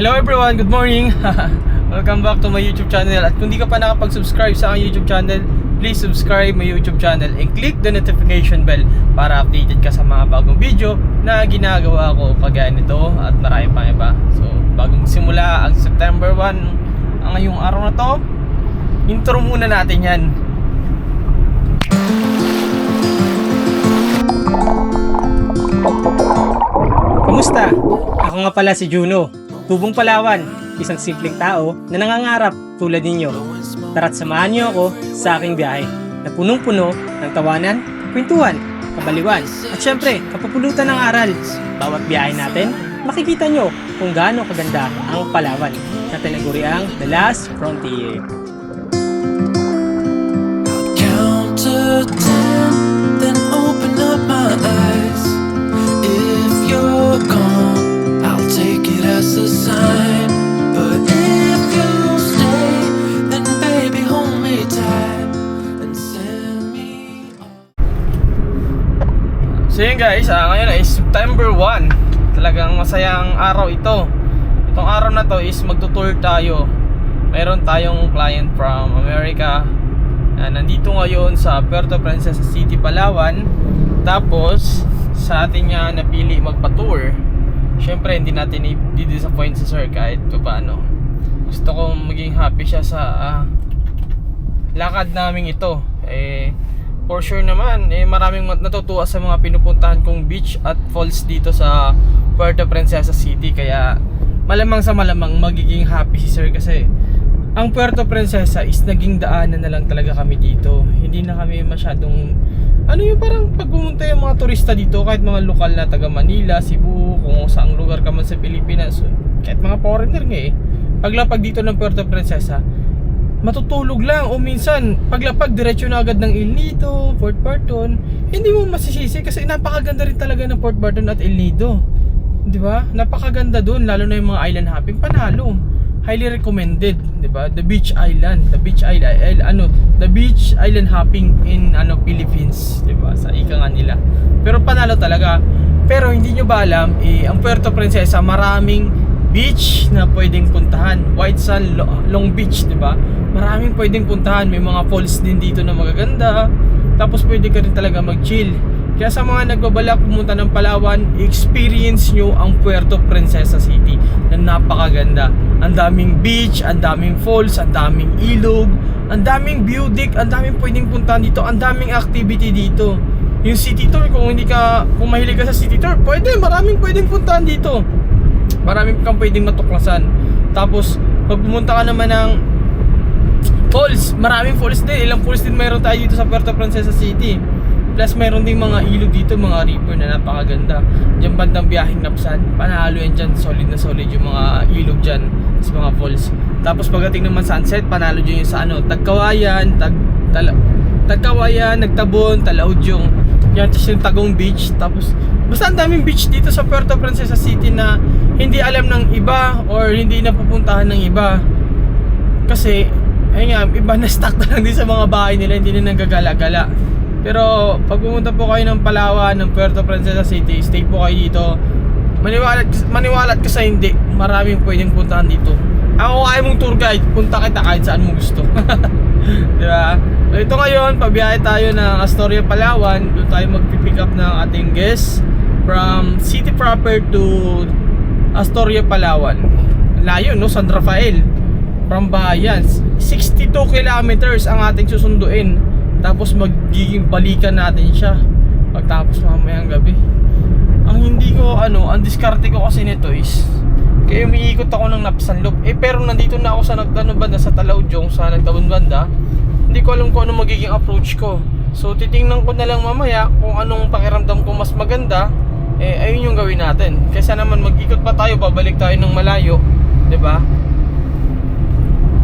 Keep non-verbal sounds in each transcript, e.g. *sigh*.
Hello everyone, good morning! *laughs* Welcome back to my YouTube channel. At kung di ka pa nakapag-subscribe sa aking YouTube channel Please subscribe my YouTube channel and click the notification bell para updated ka sa mga bagong video na ginagawa ko kagaya nito at marami pang iba. So bagong simula ang September 1 ang ngayong araw na to Intro muna natin yan. Kamusta? Ako nga pala si Juno, tubong Palawan, isang simpleng tao na nangangarap tulad ninyo. Tara't samahan niyo ako sa aking biyahe na punong-puno ng tawanan, kwentuhan, kabaliwan, at syempre, kapupulutan ng aral. Bawat biyahe natin, makikita nyo kung gaano kaganda ang Palawan na tinaguriang The Last Frontier. Guys, ah, ngayon ay September 1 Talagang masayang araw ito. Itong araw na to is magtutour tayo. Meron tayong client from America. Na nandito ngayon sa Puerto Princesa City, Palawan. Tapos sa atin niya napili magpa-tour. Siyempre hindi natin i-disappoint si sir kahit pa paano Gusto kong maging happy siya sa ah, lakad namin ito. Eh for sure naman. Eh maraming natutuwa sa mga pinupuntahan kong beach at falls dito sa Puerto Princesa City. Kaya malamang sa malamang magiging happy si sir kasi ang Puerto Princesa is naging daanan na lang talaga kami dito. Hindi na kami masyadong ano yung parang pag pumunta yung mga turista dito kahit mga lokal na taga Manila, Cebu kung saang lugar ka man sa Pilipinas kahit mga foreigner nga eh. Paglapag dito ng Puerto Princesa matutulog lang o minsan paglapag diretso na agad ng El Nido, Port Barton hindi mo masisisi kasi napakaganda rin talaga ng Port Barton at El Nido di ba? napakaganda doon lalo na yung mga island hopping panalo highly recommended di ba? the beach island the beach island eh, ano the beach island hopping in ano Philippines di ba? sa ika nga nila pero panalo talaga pero hindi nyo ba alam eh, ang Puerto Princesa maraming beach na pwedeng puntahan. White Sand, Lo- Long Beach, 'di ba? Maraming pwedeng puntahan. May mga falls din dito na magaganda. Tapos pwede ka rin talaga mag-chill. Kaya sa mga nagbabalak pumunta ng Palawan, experience nyo ang Puerto Princesa City na napakaganda. Ang daming beach, ang daming falls, ang daming ilog, ang daming deck, ang daming pwedeng puntahan dito, ang daming activity dito. Yung city tour, kung hindi ka, kung mahilig ka sa city tour, pwede, maraming pwedeng puntahan dito marami kang pwedeng matuklasan. Tapos, pag pumunta ka naman ng falls, maraming falls din. Ilang falls din mayroon tayo dito sa Puerto Princesa City. Plus, mayroon ding mga ilog dito, mga river na napakaganda. Diyan bandang biyaheng napsan, panalo yan dyan. Solid na solid yung mga ilog dyan sa mga falls. Tapos, pagdating naman sunset, panalo dyan yung sa ano, Tagkawayan, Tag, tala, Tagkawayan, Nagtabon, Talaudyong. Yan, tapos yung Tagong Beach. Tapos, basta ang daming beach dito sa Puerto Princesa City na hindi alam ng iba or hindi napupuntahan ng iba. Kasi, ayun nga, iba na stuck *laughs* na lang din sa mga bahay nila, hindi na nagagala-gala. Pero, pag pumunta po kayo ng Palawan, ng Puerto Princesa City, stay po kayo dito. Maniwala, maniwala ka sa hindi, maraming pwedeng puntahan dito. Ako kaya mong tour guide, punta kita kahit saan mo gusto. *laughs* Di ba? So, ito ngayon, pabiyahe tayo ng Astoria, Palawan. Doon tayo magpipick up ng ating guest from city proper to Astoria, Palawan. Layo, no? San Rafael. From Bayan. 62 kilometers ang ating susunduin. Tapos magiging balikan natin siya. Pagtapos mamayang gabi. Ang hindi ko, ano, ang diskarte ko kasi nito is kaya umiikot ako ng Napsanlop. Eh pero nandito na ako sa nagtano banda sa Talaudyong sa nagtabon banda. Hindi ko alam kung ano magiging approach ko. So titingnan ko na lang mamaya kung anong pakiramdam ko mas maganda. Eh ayun yung gawin natin. Kaysa naman mag-ikot pa tayo, babalik tayo ng malayo, 'di ba?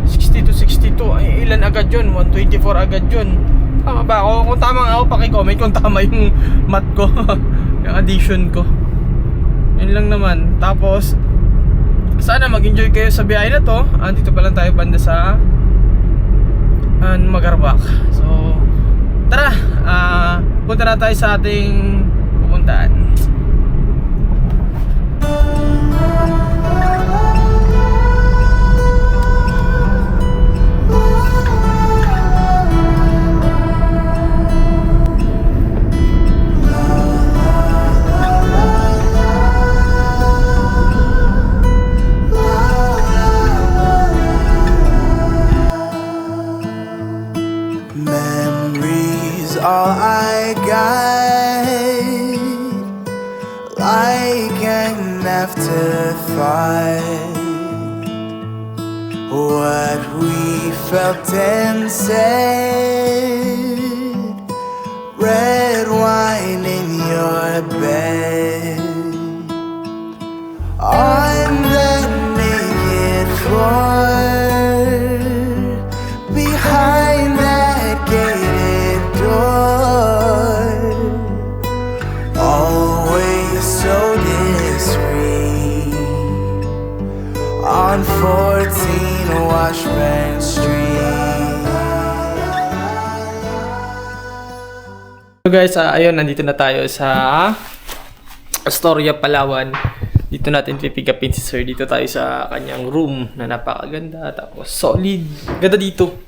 60 to 62, ay ilan agad yun? 124 agad yun. Tama ba ako? Kung tama ako, paki-comment kung tama yung *laughs* math ko. *laughs* yung addition ko. Yun lang naman. Tapos, sana mag-enjoy kayo sa biyahe na to. Andito pa lang tayo banda sa uh, Magarbak. So, tara, ah, punta na tayo sa ating pupuntaan. guide like an afterthought. What we felt and said, red wine in your bed. On the naked floor. Washburn Street. So guys, ah, ayun, nandito na tayo sa Astoria, Palawan. Dito natin pipigapin si Sir. Dito tayo sa kanyang room na napakaganda. Tapos solid. Ganda dito.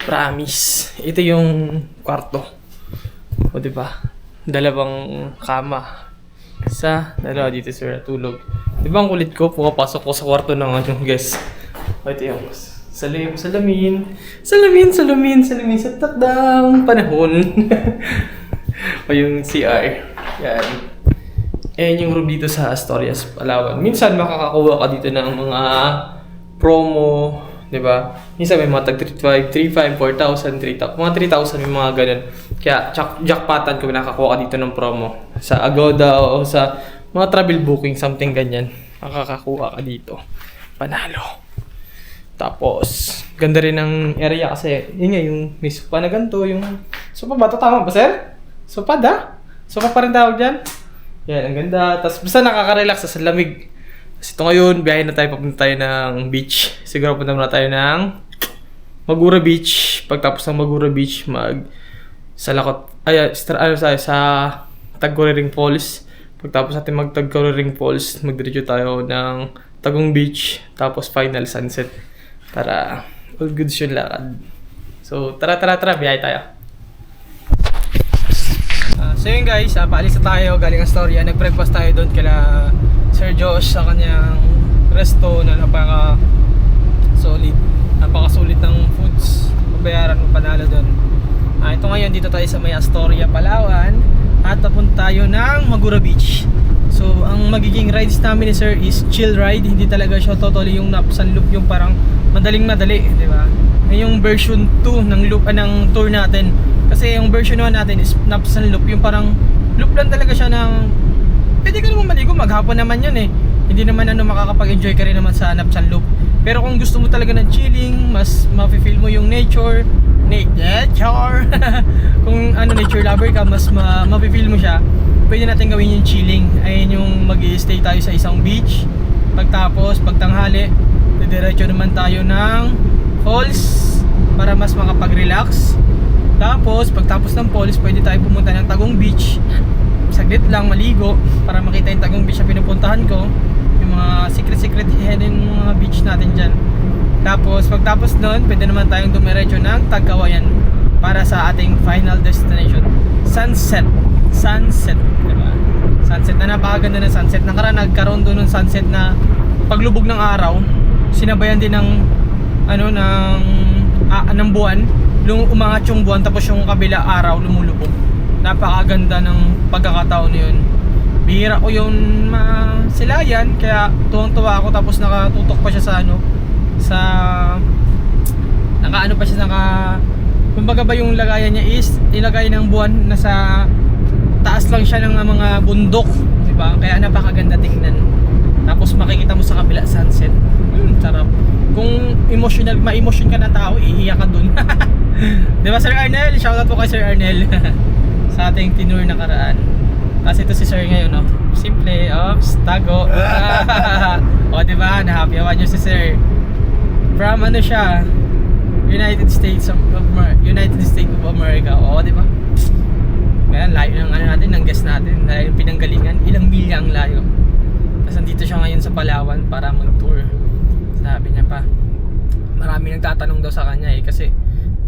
Promise. Ito yung kwarto. O, di ba? Dalawang kama. Isa, dalawa dito Sir natulog. Di ba ang kulit ko? Pumapasok ko sa kwarto ng ano, guys. O, ito yung salim, salamin. Salamin, salamin, salamin sa takdang panahon. *laughs* o yung CR. Yan. Ayan yung room dito sa Astorias, Palawan. Minsan makakakuha ka dito ng mga promo, di ba? Minsan may mga tag 3,500, 3,500, 4,000, 3,000, mga 3,000 may mga ganun. Kaya jack, jackpotan kung nakakuha ka dito ng promo. Sa Agoda o sa mga travel booking, something ganyan. Makakakuha ka dito. Panalo. Tapos, ganda rin ng area kasi, yun nga, yung may sopa na ganito, yung sopa ba? Tama ba, sir? Sopa da? Sopa pa rin tawag dyan? Yan, ang ganda. Tapos, basta nakaka-relax sa lamig. Kasi ito ngayon, biyahe na tayo, papunta tayo ng beach. Siguro punta muna tayo ng Magura Beach. Pagtapos ng Magura Beach, mag sa Lakot, ay, stra, ano sa, sa Tagkuriring Falls. Pagtapos natin mag Tagkuriring Falls, magdiretso tayo ng Tagong Beach, tapos final sunset. Para all goods yung lakad. So, tara, tara, tara, biyahe tayo. Ah, so yun guys, uh, paalis na tayo galing Astoria. Nag-breakfast tayo doon kila Sir Josh sa kanyang resto na napaka solid. Napaka-sulit ng foods. Mabayaran mo panalo doon. Ah, ito ngayon dito tayo sa may Astoria, Palawan at papunta tayo ng Magura Beach. So, ang magiging rides namin ni Sir is chill ride. Hindi talaga siya totally yung napsan loop yung parang madaling madali, di ba? Yung version 2 ng loop ah, ng tour natin. Kasi yung version 1 natin is napsan loop yung parang loop lang talaga siya ng pwede ka naman maligo maghapon naman yun eh. Hindi naman ano makakapag-enjoy ka rin naman sa napsan loop. Pero kung gusto mo talaga ng chilling, mas mafe-feel mo yung nature, na- nature. *laughs* kung ano nature lover ka, mas ma mafe-feel mo siya. Pwede natin gawin yung chilling. Ayun yung mag stay tayo sa isang beach. Pagtapos, pagtanghali, didiretso naman tayo ng falls para mas makapag-relax. Tapos, pagtapos ng falls, pwede tayo pumunta ng Tagong Beach. Saglit lang, maligo, para makita yung Tagong Beach na pinupuntahan ko. Yung mga secret-secret hidden mga beach natin dyan. Tapos, pagtapos nun, pwede naman tayong dumiretso ng Tagkawayan para sa ating final destination. Sunset. Sunset. Diba? Sunset na napakaganda ng sunset. Nakara nagkaroon doon ng sunset na paglubog ng araw, sinabayan din ng ano ng ah, ng buwan lum umangat yung buwan tapos yung kabila araw lumulubog napakaganda ng pagkakataon na yun bihira ko yun masilayan kaya tuwang tuwa ako tapos nakatutok pa siya sa ano sa naka ano pa siya naka kumbaga ba yung lagayan niya is ilagay ng buwan nasa taas lang siya ng mga bundok di ba? Kaya napakaganda tingnan. Tapos makikita mo sa kabila sunset. Hmm, sarap. Kung emotional ma-emotion ka na tao iiyak ka dun. *laughs* Di ba Sir Arnel? Shoutout po kay Sir Arnel. *laughs* Sa ating tinur na karaan. Kasi ito si Sir ngayon no? Simple ops tago. *laughs* O di ba? Na-happy awan nyo si Sir. From ano siya? United States of Amer- United States of America. O di ba kaya layo ng ano natin ng guest natin dahil pinanggalingan. Ilang milya ang layo? Tapos nandito siya ngayon sa Palawan para mag-tour. Sabi niya pa. Marami nagtatanong daw sa kanya eh kasi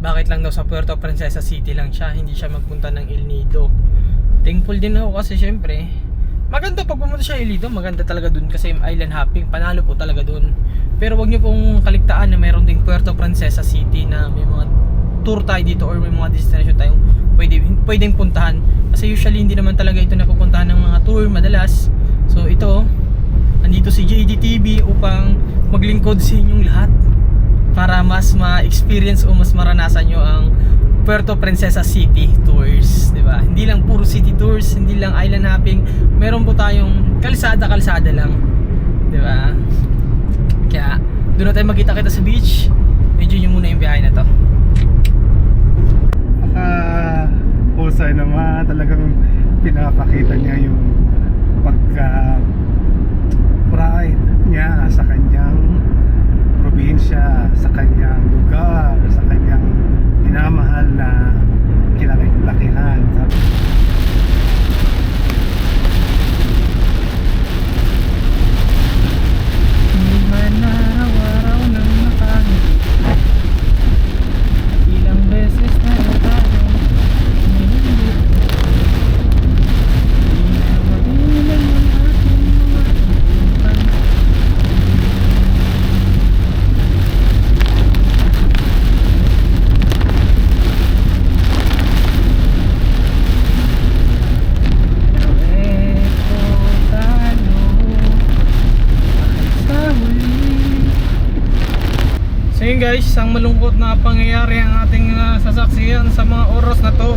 bakit lang daw sa Puerto Princesa City lang siya hindi siya magpunta ng El Nido. Thankful din ako kasi syempre maganda pag pumunta siya El Nido maganda talaga dun kasi island hopping panalo po talaga dun. Pero wag niyo pong kaligtaan na mayroon ding Puerto Princesa City na may mga tour tayo dito or may mga destination tayong pwede, pwedeng puntahan kasi usually hindi naman talaga ito napupuntahan ng mga tour madalas so ito Andito si JDTV upang maglingkod sa inyong lahat para mas ma-experience o mas maranasan nyo ang Puerto Princesa City Tours, di ba? Hindi lang puro city tours, hindi lang island hopping, meron po tayong kalsada-kalsada lang, di ba? Kaya doon na tayo magkita-kita sa beach. Enjoy nyo muna yung biyahe na to. Naka husay naman talagang pinapakita niya yung pagka pride niya sa kanyang probinsya, sa kanyang lugar, sa kanyang minamahal na kinalakihan. Sabi, Hindi man araw-araw nang nakangiti Ilang beses na tayo Nilindit Di na mabilang ang ating mga tutupan Eto tayo sa huli. So yun guys, isang malungkot na pangyayari ang ating uh, sasaksiyan sa mga oras na to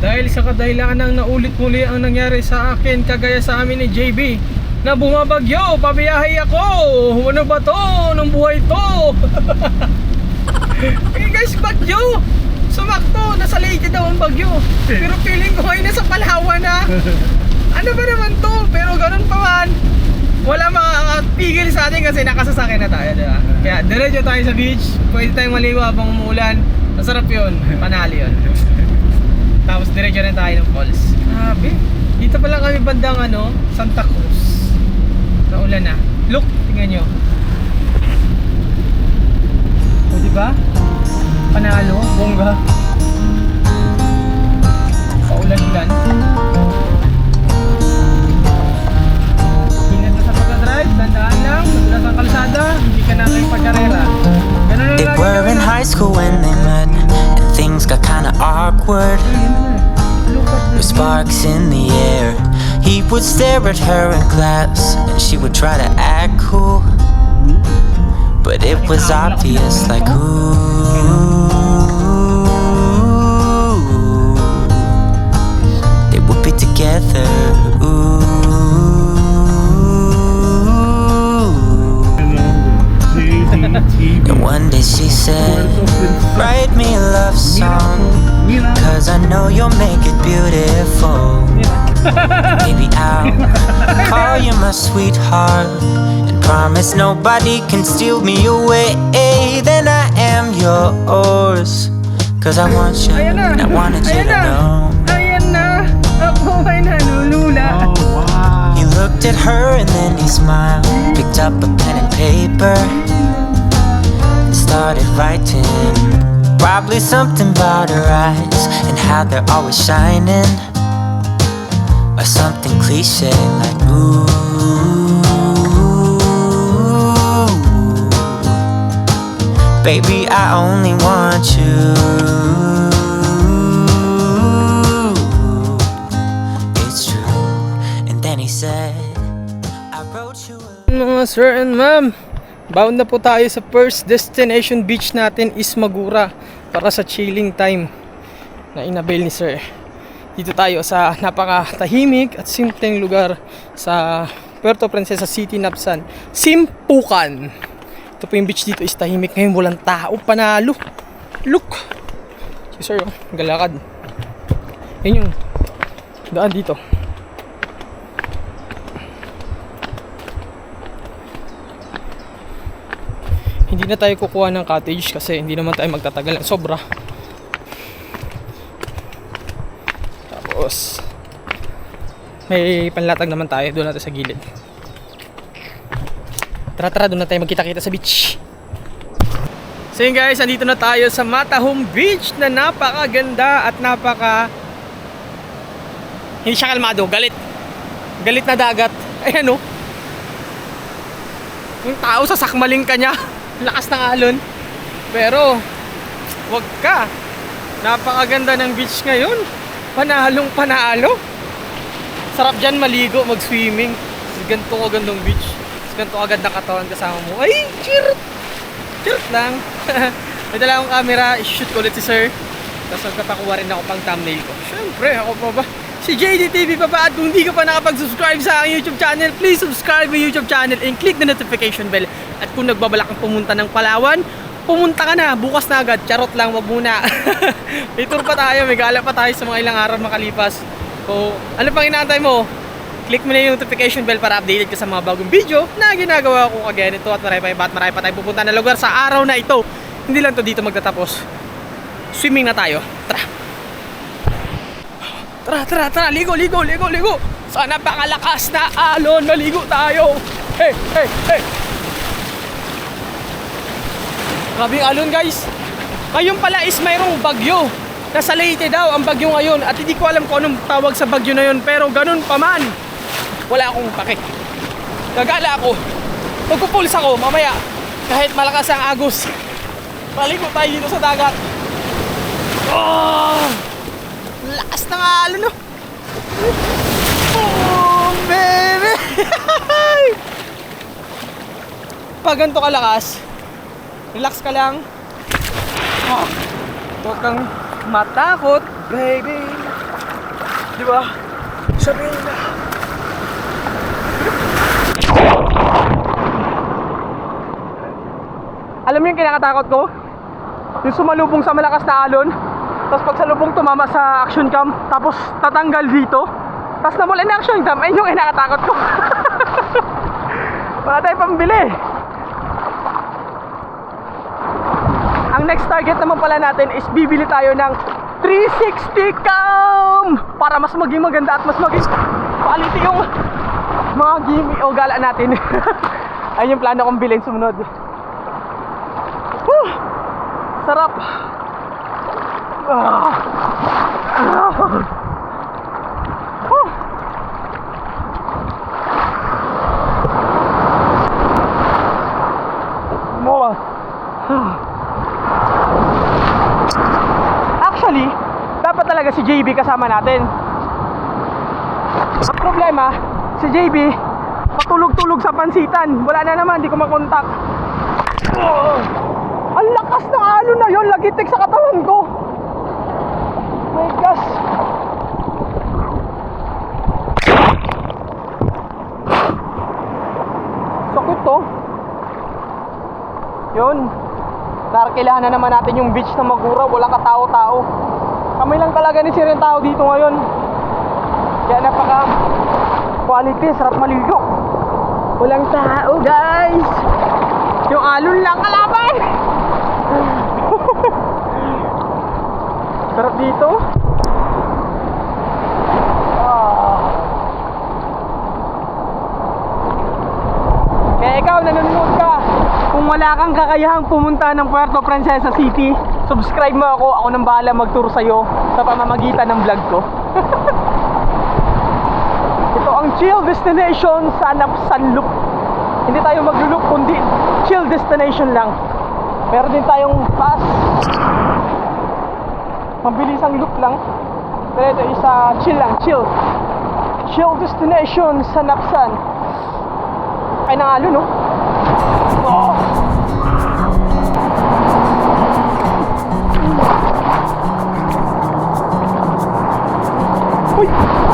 Dahil sa kadahilanan na ulit muli ang nangyari sa akin kagaya sa amin ni JB Na bumabagyo, pabiyahe ako! Ano ba to? Anong buhay to? *laughs* eh guys, bagyo! Sumakto, nasa Leyte daw ang bagyo Pero feeling ko ngayon nasa Palawan na Ano ba naman to? Pero ganun pa man wala makakapigil sa atin kasi nakasasakyan na tayo, di ba? Kaya diretso tayo sa beach, pwede tayong maligo habang umuulan. Masarap yun, panalo yun. Tapos diretso na tayo ng falls. Grabe. Dito pa lang kami bandang ano, Santa Cruz. Naulan na. Look, tingnan nyo. O, di ba? Panalo, bongga. Paulan-ulan. Ingat ka sa pagka-drive, tandaan lang, madulas ang kalsada, hindi ka na kayo pagkarera. Ganun lang They were in na. high school when they With sparks in the air, he would stare at her in class, and she would try to act cool. But it was obvious, like, ooh, they would be together. And one day she said, Write me a love song. Cause I know you'll make it beautiful. Maybe I'll call you my sweetheart. And promise nobody can steal me away. Then I am yours. Cause I want you, and I wanted you to know. Ayan na! Ako ay nalulula. wow! He looked at her and then he smiled. Picked up a pen and paper started writing. Probably something about her eyes and how they're always shining. Or something cliche like, ooh. Baby, I only want you. It's true. And then he said, I wrote you a sir and ma'am, bound na po tayo sa first destination beach natin is Magura para sa chilling time na inabail ni sir. Dito tayo sa napakatahimik at simpleng lugar sa Puerto Princesa City, Napsan. Simpukan. Ito po yung beach dito is tahimik ngayon, walang tao, panalo. Look! Si sir, oh, galakad. Yan yung daan dito. Hindi na tayo kukuha ng cottage kasi hindi naman tayo magtatagal ng sobra. Tapos may panlatag naman tayo doon natin sa gilid. Tara tara doon na tayo magkita-kita sa beach. So yun guys, andito na tayo sa Matahong Beach na napakaganda at napaka hindi siya kalmado, galit. Galit na dagat. Ayan oh. Yung tao sa sakmaling ka niya. *laughs* Lakas ng alon. Pero, wag ka. Napakaganda ng beach ngayon. Panalong panalo. Sarap dyan maligo, mag-swimming. ganito ko gandong beach. Ganito agad na katawan kasama mo. Ay, cheer! Cheer lang. *laughs* May dala akong camera, shoot ko ulit si sir. Tapos magpapakuha rin ako pang thumbnail ko. Siyempre, ako pa ba? Si JDTV pa? At kung hindi ka pa nakapag-subscribe sa aking YouTube channel, please subscribe my YouTube channel and click the notification bell. At kung nagbabalak kang pumunta ng Palawan, pumunta ka na. Bukas na agad. Charot lang, wag muna. *laughs* may pa tayo, may gala pa tayo sa mga ilang araw makalipas. So, ano pang inaantay mo? Click mo na yung notification bell para updated ka sa mga bagong video na ginagawa ko kagaya nito at marami pa iba at marami pa tayo pupunta na lugar sa araw na ito. Hindi lang to dito magtatapos. Swimming na tayo. Tara. Tara, tara, tara. Ligo, ligo, ligo, ligo. Sa napakalakas na alon, maligo tayo. Hey, hey, hey. Grabe yung alon, guys. Ngayon pala is mayroong bagyo. Nasa Leyte daw ang bagyo ngayon at hindi ko alam kung anong tawag sa bagyo na yun pero ganun pa man. Wala akong pake. Gagala ako. Magpupulis ako mamaya kahit malakas ang agos. Maligo tayo dito sa dagat. Oh! Lakas ng alon, no? Oh, baby! *laughs* Pag ganito kalakas, relax ka lang. Oh, huwag kang matakot, baby. Di ba? Sabihin na. Alam mo yung kinakatakot ko? Yung sumalubong sa malakas na alon, tapos pag salubong tumama sa action cam, tapos tatanggal dito, tapos namula na action cam, ayun yung kinakatakot ko. *laughs* Wala tayong pambili. Ang next target naman pala natin is bibili tayo ng 360 cam para mas maging maganda at mas maging quality yung mga gimmick o gala natin. *laughs* Ayun yung plano kong bilhin sumunod. Whew! Sarap. Mowa. Actually, dapat talaga si JB kasama natin. Ang problema, si JB patulog-tulog sa pansitan. Wala na naman, di ko makontak. Ang lakas ng alon na yon, lagitik sa katawan ko. Gosh. Sakit to. Yun. Narkilahan na naman natin yung beach na Magura. Walang katao-tao. Kami lang talaga ni Sir yung tao dito ngayon. Kaya napaka quality, sarap maligo. Walang tao, guys. Yung alon lang kalaban. *laughs* sarap dito. Ah. Kaya ikaw, nanonood ka. Kung wala kang kakayahang pumunta ng Puerto Princesa City, subscribe mo ako. Ako nang bahala mag-tour sa'yo sa pamamagitan ng vlog ko. *laughs* Ito ang chill destination sa Napsan Loop. Hindi tayo maglulup kundi chill destination lang. Meron din tayong pass. Mabilisang loop lang. Pero ito isa chill lang, chill. Chill destination sa Napsan. Ay nangalo no? Oh.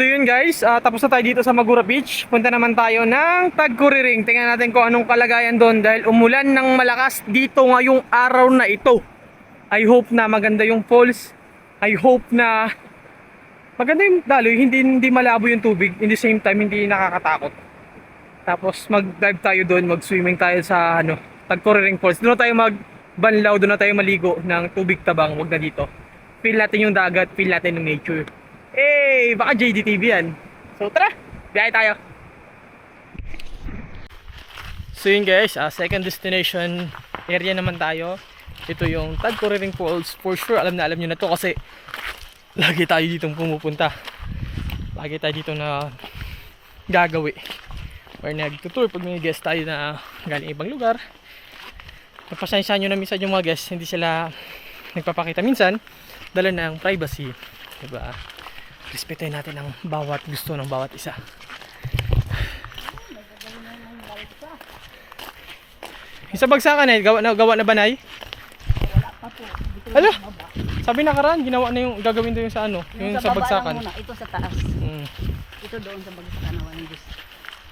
So yun guys, ah, tapos na tayo dito sa Magura Beach. Punta naman tayo ng Tagkuriring. Tingnan natin kung anong kalagayan doon dahil umulan ng malakas dito ngayong araw na ito. I hope na maganda yung falls. I hope na maganda yung daloy, hindi hindi malabo yung tubig. In the same time, hindi nakakatakot. Tapos mag-dive tayo doon, mag-swimming tayo sa ano, Tagkuriring Falls. Doon tayo magbanlaw, doon tayo maligo ng tubig tabang, wag na dito. Feel natin yung dagat, feel natin yung nature. Eh, baka JDTV yan. So tara, biyahe tayo. So yun guys, ah, second destination area naman tayo. Ito yung Tagkuriring Falls. For sure, alam na alam nyo na to kasi lagi tayo ditong pumupunta. Lagi tayo dito na gagawi. Or nagtutour pag may guest tayo na galing ibang lugar. Napasensya nyo na minsan yung mga guests, hindi sila nagpapakita minsan. Dala ng privacy. Diba? Respetuhin natin ang bawat gusto ng bawat isa. Yung sa bagsakan eh, gawa na, gawa na ba nay? Ala, sabi na karaan, ginawa na yung gagawin doon yung sa ano, yung, sa, baba lang bagsakan. muna, ito sa taas. Mm. Ito doon sa bagsakan naman ng Diyos.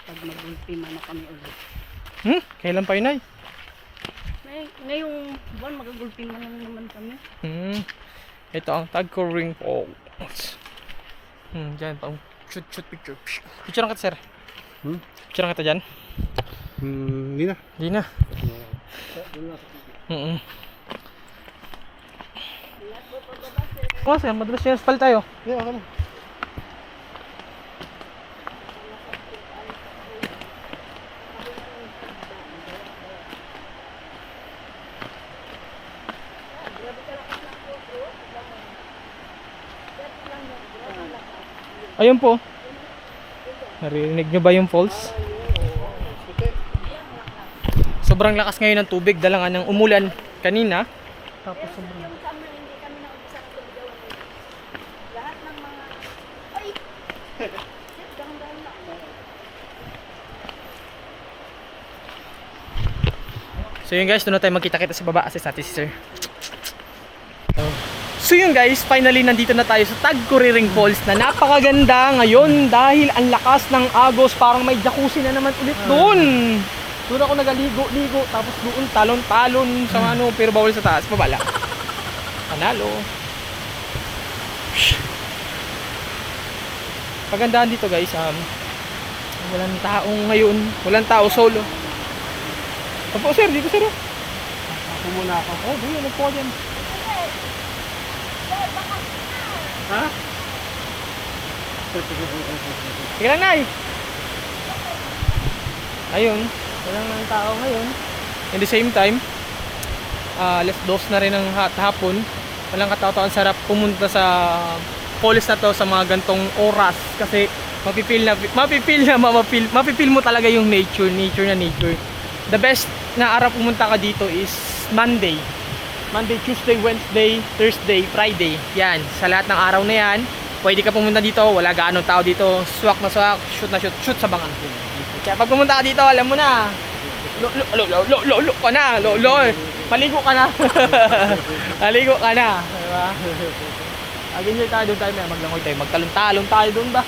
Pag mag-ulti man na kami ulit. Hmm? Kailan pa yun ay? Ngay ngayong buwan mag-ulti man lang naman kami. Hmm. Ito ang Tagco Ring Falls. Hmm, dyan, pang shoot shoot picture. Picture lang kita sir. Hmm? Picture lang kita dyan. Hmm, hindi na. Hindi na. Mm Oh, sir, madalas yung asphalt tayo. Yeah, okay na. Ayun po. Narinig nyo ba yung falls? Sobrang lakas ngayon ng tubig, dala nga ng umulan kanina. Tapos sobrang... So yun guys, doon na tayo magkita-kita sa baba assist natin si sir. So yun guys, finally nandito na tayo sa Tagkuriring Falls na napakaganda ngayon dahil ang lakas ng agos parang may jacuzzi na naman ulit doon. Doon ako nagaligo-ligo tapos doon talon-talon sa ano pero bawal sa taas, babala. Panalo. Pagandahan dito guys, um, walang taong ngayon, walang tao solo. Opo sir, dito sir. Ako muna ako. Oh, doon, nagpo dyan. Ha? Sige lang, Nay. Ayun, walang nang tao ngayon. In the same time, ah alas dos na rin ng ha- hapon. Walang katao-tao. Ang sarap pumunta sa falls na to sa mga gantong oras kasi mapipil na mapipil na mapipil, mapipil mo talaga yung nature, nature na nature. The best na araw pumunta ka dito is Monday. Monday, Tuesday, Wednesday, Thursday, Friday. Yan, sa lahat ng araw na yan, pwede ka pumunta dito, wala gaano tao dito, swak na swak, shoot na shoot, shoot sa bangan. Kaya pag pumunta ka dito, alam mo na, lo, lo, lo, lo, lo, lo, lo ka na, lo, lo, maligo ka na. *laughs* maligo ka na, di ba? Mag-enjoy tayo doon tayo, may maglangoy tayo, magtalon-talon tayo doon ba?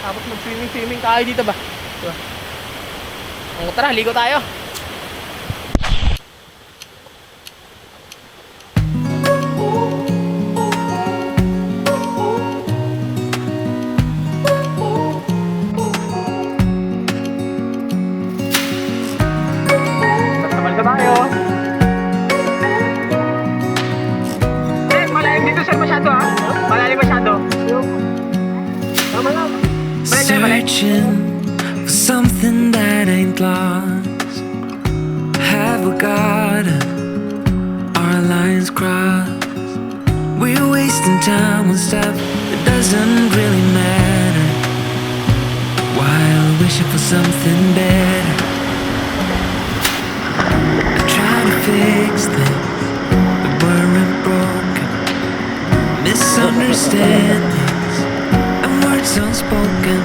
Tapos mag-swimming-swimming tayo dito ba? Diba? O tara, ligo tayo. Time on stuff that doesn't really matter. While wishing for something better. Trying to fix things that weren't broken. Misunderstandings and words unspoken.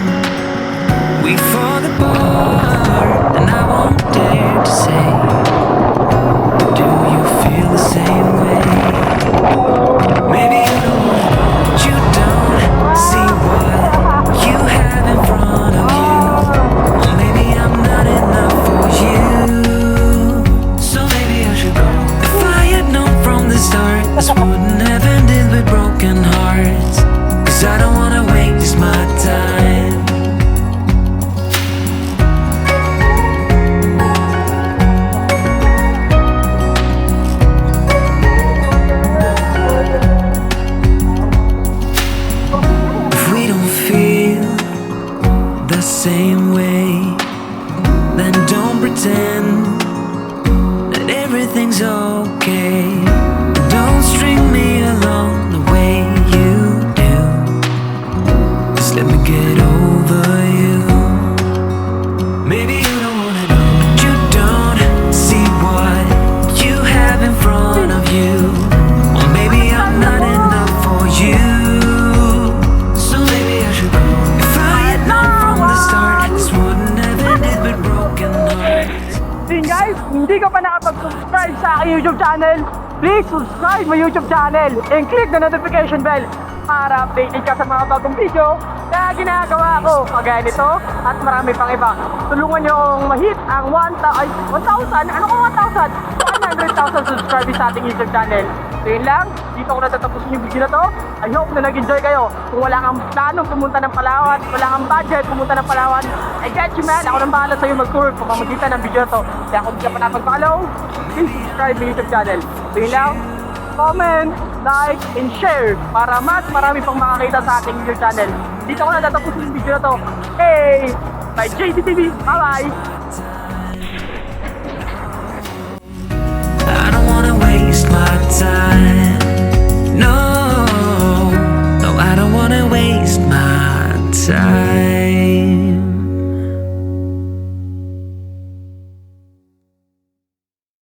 We fall apart, and I won't dare to say. And click the notification bell para updated ka sa mga bagong video na ginagawa ko kagaya nito at marami pang iba. Tulungan nyo akong ma-hit ang 1,000, ay, 1,000? Ano ko 1,000? 100,000 subscribers sa ating YouTube channel. So yun lang, dito ko natatapusin yung video na to. I hope na nag-enjoy kayo. Kung wala kang planong pumunta ng Palawan, wala kang budget pumunta ng Palawan, I get you man. Ako nang bahala sa'yo mag-tour kung pamagitan ng video na to. Kaya kung hindi ka pa napag-follow, please subscribe my YouTube channel. So yun lang, comment, like, and share para mas marami pang makakita sa ating YouTube channel. Dito ko natatapusin yung video na to. Hey! By JDTV. Bye-bye! I don't wanna waste my time. No, no, I don't wanna waste my time.